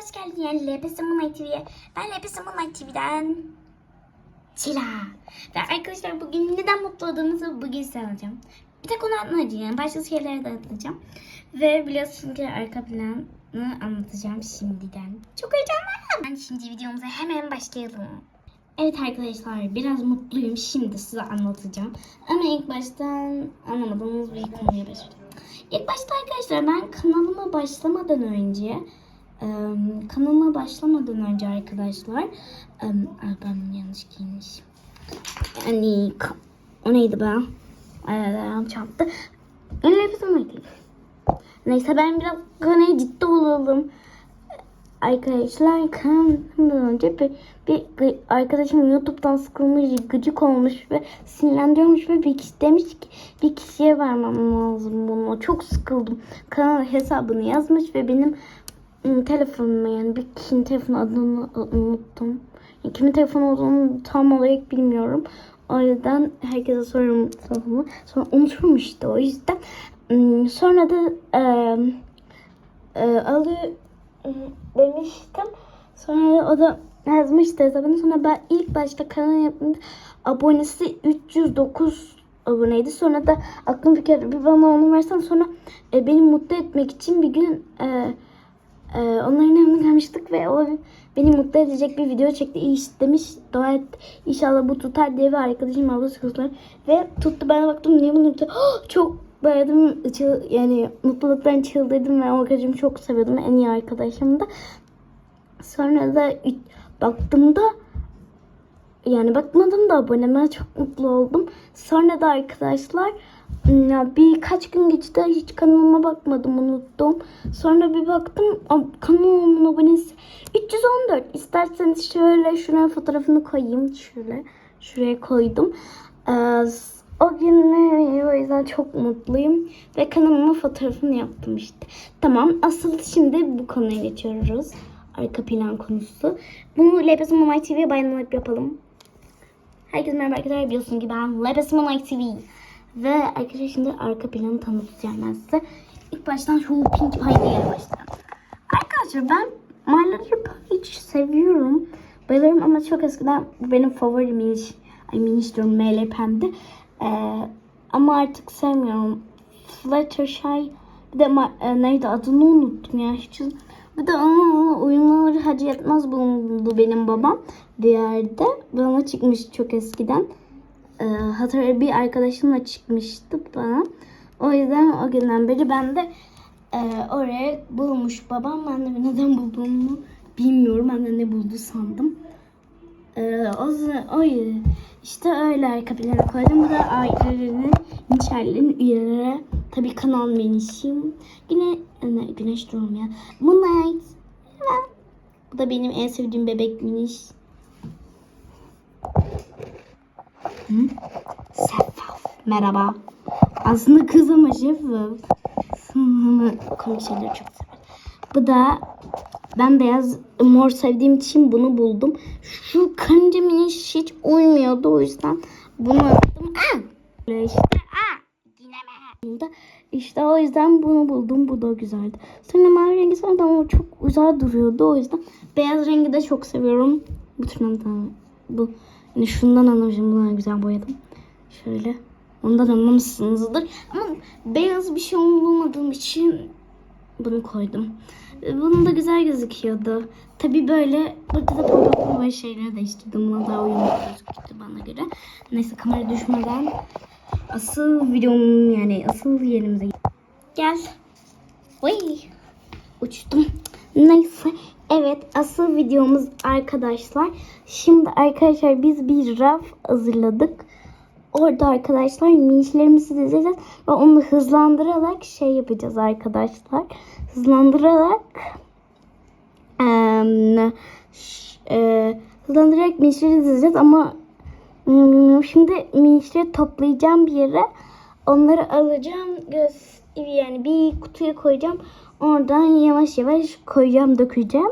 hoş geldin yani LPS Moonlight TV'ye. Ben LPS Moonlight TV'den Çila. Ve arkadaşlar bugün neden mutlu olduğunuzu bugün size anlatacağım. Bir tek onu anlatacağım yani başka şeyleri de anlatacağım. Ve biliyorsunuz ki arka planı anlatacağım şimdiden. Çok heyecanlıyım. Yani şimdi videomuza hemen başlayalım. Evet arkadaşlar biraz mutluyum. Şimdi size anlatacağım. Ama ilk baştan anlamadığınız bir konuya başlayalım. İlk başta arkadaşlar ben kanalıma başlamadan önce e, kanalıma başlamadan önce arkadaşlar e, ben yanlış giymişim. Yani o neydi be? Ay ayağım çarptı. Nefesim öyle. Neyse ben biraz konuya ciddi olalım. Arkadaşlar kanalımdan önce bir, bir gı- arkadaşım YouTube'dan sıkılmış, gıcık olmuş ve sinirlendiriyormuş ve bir kişi demiş ki bir kişiye vermem lazım bunu. Çok sıkıldım. Kanal hesabını yazmış ve benim telefonuma yani bir kişinin telefonu adını unuttum. Yani kimin telefonu olduğunu tam olarak bilmiyorum. O yüzden herkese soruyorum telefonumu. Sonra unuturum işte o yüzden. ım, Sonra da eee e, alıyor demiştim. Sonra o da yazmıştı hesabını. Sonra ben ilk başta kanal yaptığımda abonesi 309 aboneydi. Sonra da aklım fikir bir bana onu versen sonra e, beni mutlu etmek için bir gün e, e, onların yanına gelmiştik ve o beni mutlu edecek bir video çekti. İyi işte demiş. Dua et. İnşallah bu tutar diye bir arkadaşım ablası kızlar. Ve tuttu. Ben baktım niye bunu tuttu. Çok bayıldım. Çıl, yani mutluluktan çıldırdım ve o arkadaşımı çok seviyordum. En iyi arkadaşımdı. Sonra da üç- baktığımda yani bakmadım da aboneme çok mutlu oldum. Sonra da arkadaşlar ya birkaç gün geçti hiç kanalıma bakmadım unuttum. Sonra bir baktım kanalımın abonesi 314. İsterseniz şöyle şuraya fotoğrafını koyayım. Şöyle şuraya koydum. Ee, o gün e, o yüzden çok mutluyum. Ve kanalımın fotoğrafını yaptım işte. Tamam asıl şimdi bu konuya geçiyoruz. Arka plan konusu. Bunu LPS Mumay TV'ye bayanarak yapalım. Herkese merhaba arkadaşlar. Biliyorsunuz ki ben Lepes Moonlight TV. Ve arkadaşlar şimdi arka planı tanıtacağım ben size. İlk baştan şu Pink Pie'ye başlayalım. Arkadaşlar ben My Little hiç seviyorum. Bayılırım ama çok eskiden bu benim favorim miniş. Ay miniş diyorum MLP'mdi. Ee, ama artık sevmiyorum. Fluttershy bir de e, neydi adını unuttum ya. Hiç bir de onun oyunları hacı yetmez bulundu benim babam bir yerde. Bana çıkmış çok eskiden. Ee, hatırlıyorum bir arkadaşımla çıkmıştı bana. O yüzden o günden beri ben de e, oraya bulmuş babam. Ben de neden bulduğumu bilmiyorum. Ben de ne buldu sandım. Ee, o, o işte öyle arka plana koydum. Bu da ailelerinin, inşallerin üyeleri. Tabii kanal menişim. Yine ne, güneş doğum. Moonlight. Bu da benim en sevdiğim bebek miniş. Hı? Merhaba. Aslında kız ama şeffaf. Komik şeyleri çok sever. Bu da ben beyaz mor sevdiğim için bunu buldum. Şu kanca miniş hiç uymuyordu o yüzden bunu attım. Aa! İşte. Aa! İşte o yüzden bunu buldum. Bu da güzeldi. Sonra mavi rengi sanırım ama çok güzel duruyordu. O yüzden beyaz rengi de çok seviyorum. Bu tırnaktan bu. Yani şundan anlamışım. Bunu güzel boyadım. Şöyle. Ondan anlamışsınızdır. Ama beyaz bir şey olmadığım için bunu koydum. E, Bunun da güzel gözüküyordu. Tabi böyle burada da pamuklu böyle şeyleri değiştirdim. Buna daha uyumlu gözüktü bana göre. Neyse kamera düşmeden asıl videom yani asıl yerimize gel. Oy. Uçtum. Neyse. Evet asıl videomuz arkadaşlar. Şimdi arkadaşlar biz bir raf hazırladık. Orada arkadaşlar minişlerimizi dizeceğiz ve onu hızlandırarak şey yapacağız arkadaşlar. Hızlandırarak ş- eee, hızlandırarak minişleri dizeceğiz ama hmm, şimdi minişleri toplayacağım bir yere. Onları alacağım göz yani bir kutuya koyacağım. Oradan yavaş yavaş koyacağım, dökeceğim.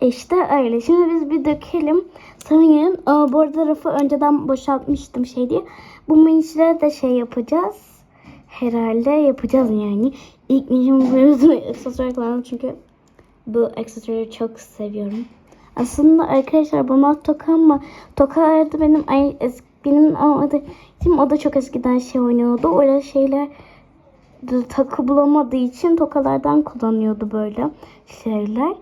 İşte öyle. Şimdi biz bir dökelim. Sanırım aa, bu arada rafı önceden boşaltmıştım şey diye. Bu minişlere de şey yapacağız. Herhalde yapacağız yani. İlk minişimi böyle aksesuar kullandım çünkü bu aksesuarı çok seviyorum. Aslında arkadaşlar bunlar toka ama tokalarda benim ay es, benim ama da şimdi o da çok eskiden şey oynuyordu. Öyle şeyler takı bulamadığı için tokalardan kullanıyordu böyle şeyler.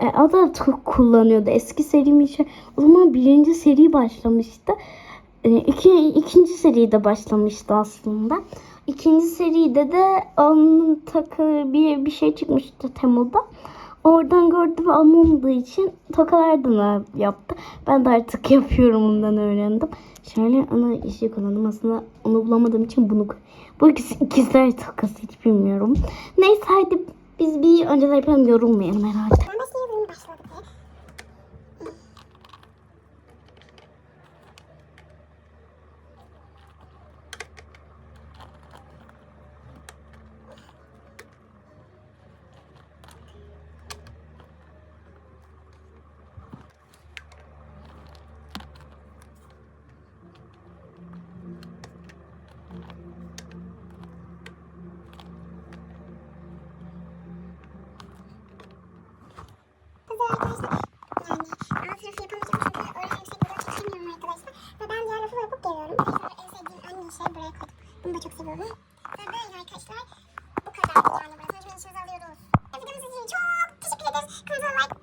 E, da çok kullanıyordu. Eski serim için o zaman birinci seri başlamıştı. E, iki, ikinci seri de başlamıştı aslında. İkinci seride de onun takı bir, bir şey çıkmıştı Temu'da. Oradan gördü ve anlamadığı için tokalardan yaptı. Ben de artık yapıyorum ondan öğrendim. Şöyle ana işi kullandım. Aslında onu bulamadığım için bunu bu ikisi ikizler takası hiç bilmiyorum. Neyse hadi biz bir önceler yapalım yorulmayalım herhalde. Ben başlayalım başladık. Hazır arkadaşlar. Yani alt rafı yapamayacağım çünkü öyle yüksek bir çekemiyorum arkadaşlar. Ve ben diğer rafı yapıp geliyorum. Sonra en sevdiğim en iyi şey buraya koydum. Bunu da çok seviyorum. Ve böyle arkadaşlar. Bu kadar yani burası. İşimizi alıyoruz. Videomuz için çok teşekkür ederiz. Kanala like